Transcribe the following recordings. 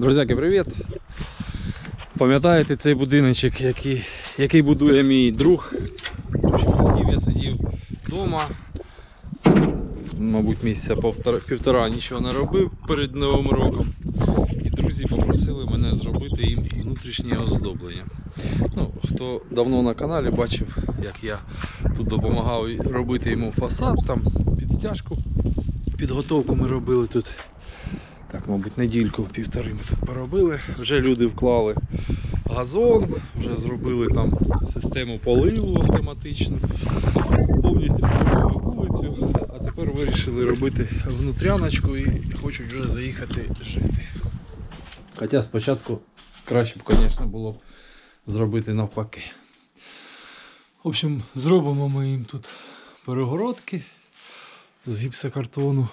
Друзяки, привіт! Пам'ятаєте цей будиночок, який, який будує мій друг? Сидів я сидів вдома. Мабуть, місяця повтора, півтора нічого не робив перед Новим роком. І друзі попросили мене зробити їм внутрішнє оздоблення. Ну, хто давно на каналі бачив, як я тут допомагав робити йому фасад, там під стяжку. Підготовку ми робили тут. Так, мабуть, недільку півтори ми тут поробили. Вже люди вклали газон, вже зробили там систему поливу автоматичну, повністю зробили вулицю, а тепер вирішили робити внутряночку і хочуть вже заїхати жити. Хоча спочатку краще б, звісно, було зробити навпаки. В общем, зробимо ми їм тут перегородки з гіпсокартону.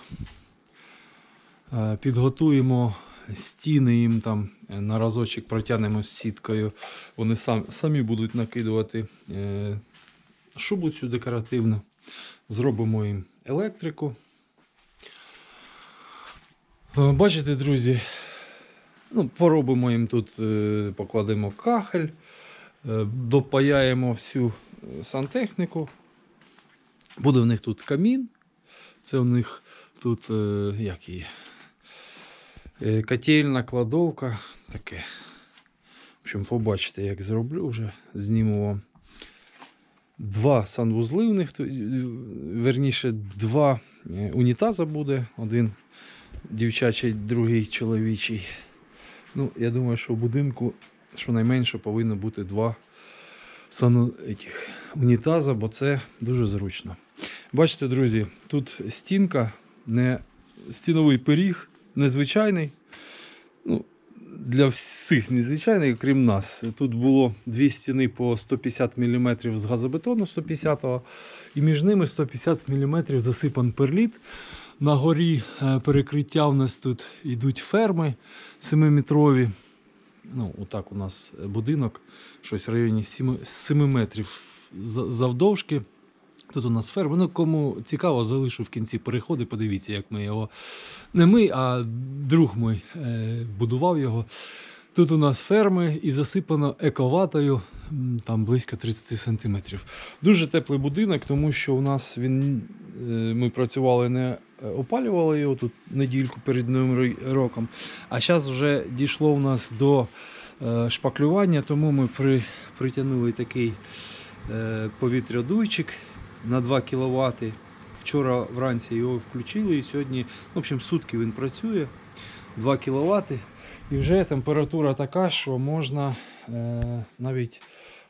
Е, Підготуємо стіни їм там е, на разочок протягнемо з сіткою. Вони сам, самі будуть накидувати е, шубу цю декоративну. Зробимо їм електрику. Бачите, друзі, ну, поробимо їм тут, покладемо кахель, допаяємо всю сантехніку. Буде в них тут камін. Це у них тут як її? Е, Котельна, кладовка, таке. В общем, побачите, як зроблю вже. Зніму вам. Два санвузли в них, верніше, два е, унітаза буде. Один дівчачий, другий чоловічий. Ну, я думаю, що в будинку щонайменше повинно бути два сану... етіх, унітаза, бо це дуже зручно. Бачите, друзі, тут стінка, не стіновий пиріг, незвичайний. Ну, для всіх незвичайний, крім нас. Тут було дві стіни по 150 мм з газобетону 150-го, і між ними 150 мм засипан перліт. На горі е, перекриття у нас тут йдуть ферми 7-метрові. Ну, отак у нас будинок, щось в районі 7, 7 метрів завдовжки. Тут у нас ферма. Ну, кому цікаво, залишу в кінці переходи. Подивіться, як ми його. Не ми, а друг мій е, будував його. Тут у нас ферми і засипано ековатою, там близько 30 сантиметрів. Дуже теплий будинок, тому що у нас він. е, Ми працювали, не опалювали його тут недільку перед новим роком. А зараз вже дійшло у нас до е, шпаклювання, тому ми при, притягнули такий е, повітрядуйчик на 2 кВт. Вчора вранці його включили і сьогодні, в общем, сутки він працює 2 кВт. І вже температура така, що можна е, навіть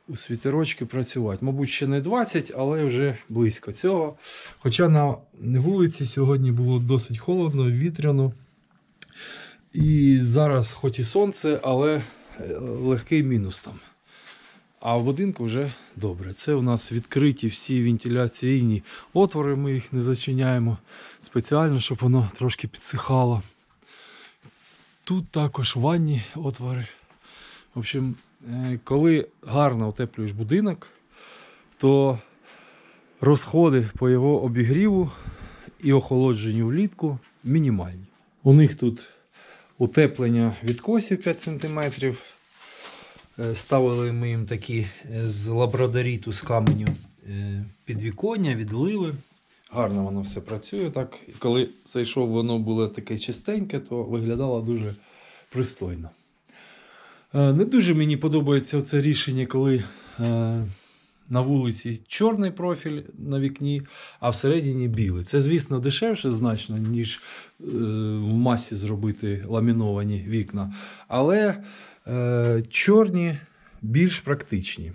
у світерочки працювати. Мабуть, ще не 20, але вже близько цього. Хоча на вулиці сьогодні було досить холодно, вітряно. І зараз, хоч і сонце, але е, легкий мінус там. А в будинку вже добре. Це у нас відкриті всі вентиляційні отвори, ми їх не зачиняємо спеціально, щоб воно трошки підсихало. Тут також ванні отвори. В общем, е, коли гарно утеплюєш будинок, то розходи по його обігріву і охолодженню влітку мінімальні. У них тут утеплення відкосів 5 см. Е, Ставили ми їм такі е, з лабрадоріту з каменю е, підвіконня, відливи. Гарно воно все працює. так. І коли зайшов, воно було таке чистеньке, то виглядало дуже пристойно. Не дуже мені подобається це рішення, коли на вулиці чорний профіль на вікні, а всередині білий. Це, звісно, дешевше значно, ніж е, в масі зробити ламіновані вікна. Але е, чорні більш практичні.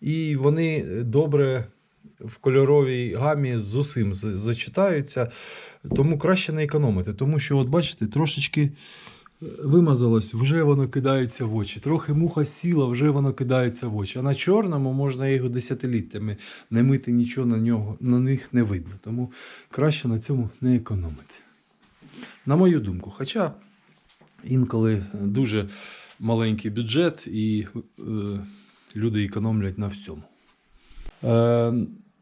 І вони добре в кольоровій гамі з усім зачитаються. Тому краще не економити. Тому що, от бачите, трошечки вимазалось, вже воно кидається в очі. Трохи муха сіла, вже воно кидається в очі. А на чорному можна його десятиліттями не мити нічого на, нього, на них не видно. Тому краще на цьому не економити. На мою думку. Хоча інколи дуже маленький бюджет і е, люди економлять на всьому. Е,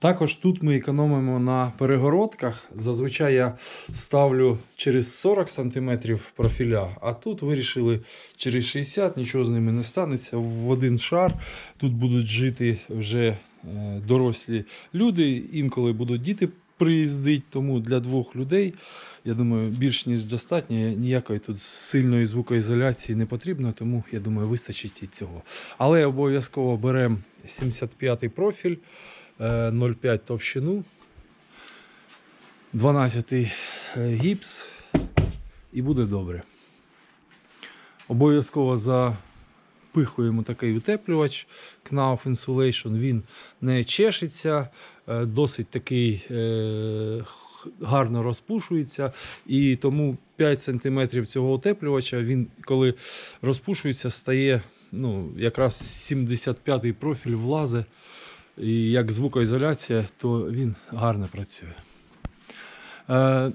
Також тут ми економимо на перегородках. Зазвичай я ставлю через 40 см профіля, а тут вирішили через 60, нічого з ними не станеться. В один шар тут будуть жити вже е, дорослі люди, інколи будуть діти приїздити, тому для двох людей, я думаю, більш ніж достатньо. Ніякої тут сильної звукоізоляції не потрібно, тому я думаю, вистачить і цього. Але обов'язково беремо 75-й профіль. Е, 0,5 товщину, 12 е, гіпс і буде добре. Обов'язково запихуємо такий утеплювач Knauf Insulation. Він не чешеться, е, досить такий е, гарно розпушується. І тому 5 см цього утеплювача, він коли розпушується, стає ну, якраз 75-й профіль влазе. І як звукоізоляція, то він гарно працює. Е,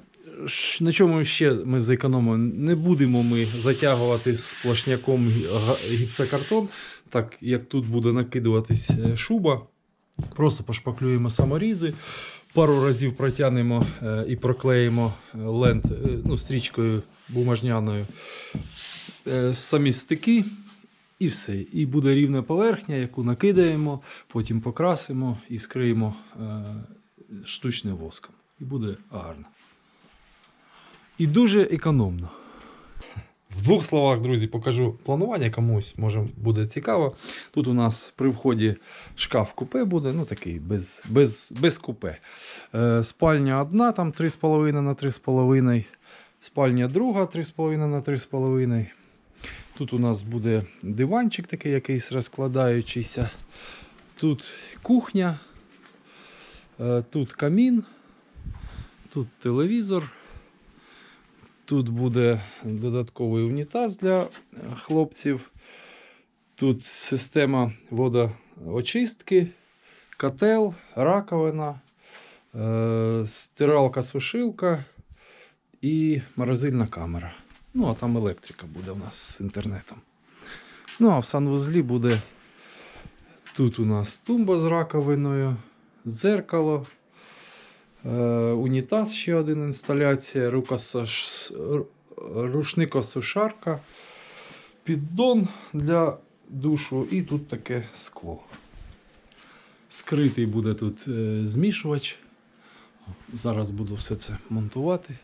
на чому ще ми зекономимо? Не будемо ми затягувати сплошняком гі- га- гіпсокартон, так як тут буде накидуватись е, шуба. Просто пошпаклюємо саморізи, пару разів протягнемо е, і проклеїмо лент ну, стрічкою бумажняною самі стики. І все. І буде рівна поверхня, яку накидаємо, потім покрасимо і вскриємо е, штучним воском. І буде гарно. І дуже економно. В двох словах, друзі, покажу планування комусь, може буде цікаво. Тут у нас при вході шкаф купе буде, ну такий без, без, без купе. Е, спальня одна, там 3,5 на 3,5. Спальня друга 3,5 на 3,5. Тут у нас буде диванчик такий якийсь розкладаючийся. Тут кухня, е, тут камін, тут телевізор. Тут буде додатковий унітаз для хлопців. Тут система водоочистки, котел, раковина, е, стиралка-сушилка і морозильна камера. Ну, а там електрика буде у нас з інтернетом. Ну, а в санвузлі буде тут у нас тумба з раковиною, дзеркало, е, унітаз ще один інсталяція, рукосош... рушникосушарка, піддон для душу і тут таке скло. Скритий буде тут е, змішувач. Зараз буду все це монтувати.